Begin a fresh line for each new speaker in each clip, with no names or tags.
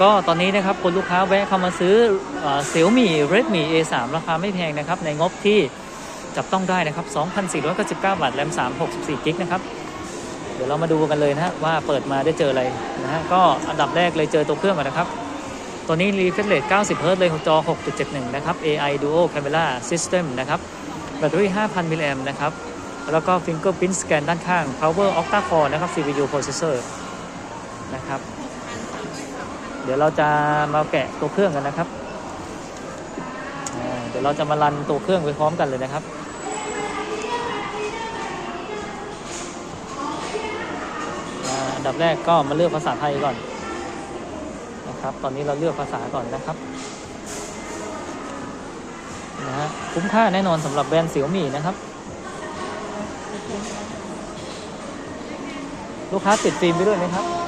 ก็ตอนนี้นะครับคุณลูกค้าแวะเข้ามาซื้อเสี่ยวมี่ Redmi A3 ราคาไม่แพงนะครับ ในงบที่จับต้องได้นะครับ 2,499 บาทแรม3 64กิกนะครับ เดี๋ยวเรามาดูกันเลยนะฮะว่าเปิดมาได้เจออะไรนะฮะก็อันดับแรกเลยเจอตัวเครื่องก่อนนะครับ ตัวนี้ refresh rate 90 Hz เลยจอ 6.71 นะครับ AI Duo Camera System นะครับ แบตเตอรี่ 5,000 มิลลิแอมนะครับ แล้วก็ Fingerprint Scan ด้านข้าง Power Octa Core นะครับ CPU Processor นะครับ เดี๋ยวเราจะมาแกะตัวเครื่องกันนะครับเดี๋ยวเราจะมารันตัวเครื่องไปพร้อมกันเลยนะครับอันดับแรกก็มาเลือกภาษาไทยก่อนนะครับ ตอนนี้เราเลือกภาษาก่อนนะครับนะฮะคุ้มค่าแน่นอนสำหรับแบรนด์เสี่ยวมี่นะครับ ลูกค้าติดฟิล์มไปด้วยไหมครับ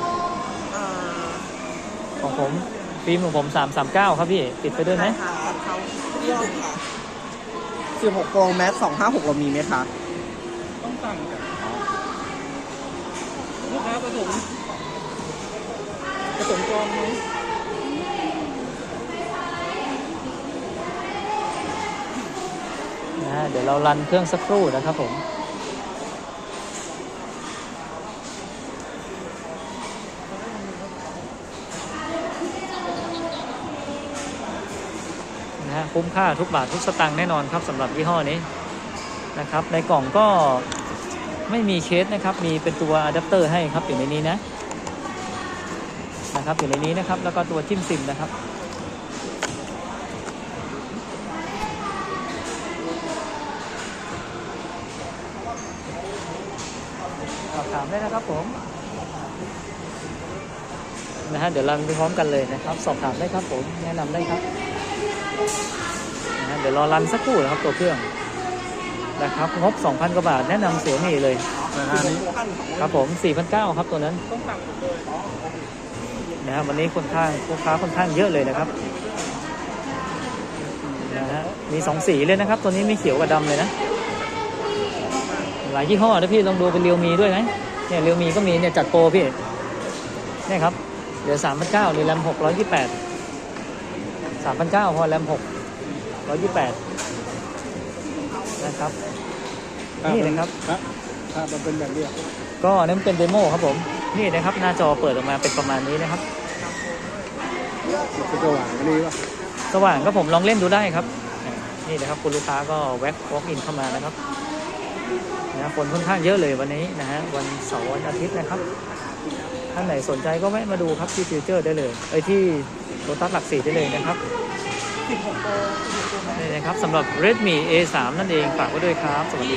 ผมฟิล์มของผม 339 ครับพี่ ติดไปด้วยไหม
ใช่ค่ะเขายอดค่ะ16 Pro Max 256เรามีไหมคะ
ต้องสั่งกันลูกค้าผสมผสมกรองไหม
นะฮะเดี๋ยวเรารันเครื่องสักครู่นะครับผม นะฮะ คุ้มค่าทุกบาททุกสตางค์แน่นอนครับสำหรับยี่ห้อนี้นะครับ ในกล่องก็ไม่มีเคสนะครับ มีเป็นตัวอะแดปเตอร์ให้ครับอยู่ในนี้นะนะครับอยู่ในนี้นะครับ แล้วก็ตัวจิ้มซิมนะครับสอบถามได้นะครับผมนะฮะเดี๋ยวรันไปพร้อมกันเลยนะครับ สอบถามได้ครับผมแนะนำได้ครับ นะฮะเดี๋ยวรอรันสักครู่นะครับตัวเครื่องนะครับงบ 2,000 กว่าบาทแนะนำเสี่ยวมี่เลย
ราคานี้
ครับผม 4,900 ครับตัวนั้น
ต้องสั่งหมดเลย
นะครับวันนี้ค่อนข้างลูกค้าค่อนข้างเยอะเลยนะครับนะฮะมีสองสีเลยนะครับ ตัวนี้มีเขียวกับดำเลยนะ หลายยี่ห้อนะพี่ลองดูเป็นเรียวมีด้วยไหมเนี่ยเรียวมีก็มีเนี่ยจัดโปรพี่เนี่ยครับเหลือสามพันเก้าเลยแรมหกร้อยยี่แปด สามพันเก้าพอแรมหกร้อยยี่แปดนะครับ นี่นะครับ
ครับถ้ามันเป็นแบบเนี้ย
ก็อันนั้นเป็นเดโมครับผม นี่นะครับ หน้าจอเปิดออกมาเป็นประมาณนี้นะครับ
มันจะหวานอันนี้ป่ะ
สว่างก็ผมลองเล่นดูได้ครับ นี่นะครับคุณลูกค้าก็แว็กวอล์กอินเข้ามานะครับนะคนค่อนข้างเยอะเลยวันนี้นะฮะวันเสาร์วันอาทิตย์นะครับ ท่านไหนสนใจก็แวะมาดูครับที่ฟิวเจอร์ได้เลยไอ้ยที่ โรตัสหลักสี่ได้เลยนะครับ
16โปร16โปร
นี่นะครับสำหรับ Redmi A3 นั่นเองฝากไว้ด้วยครับ สวัสดี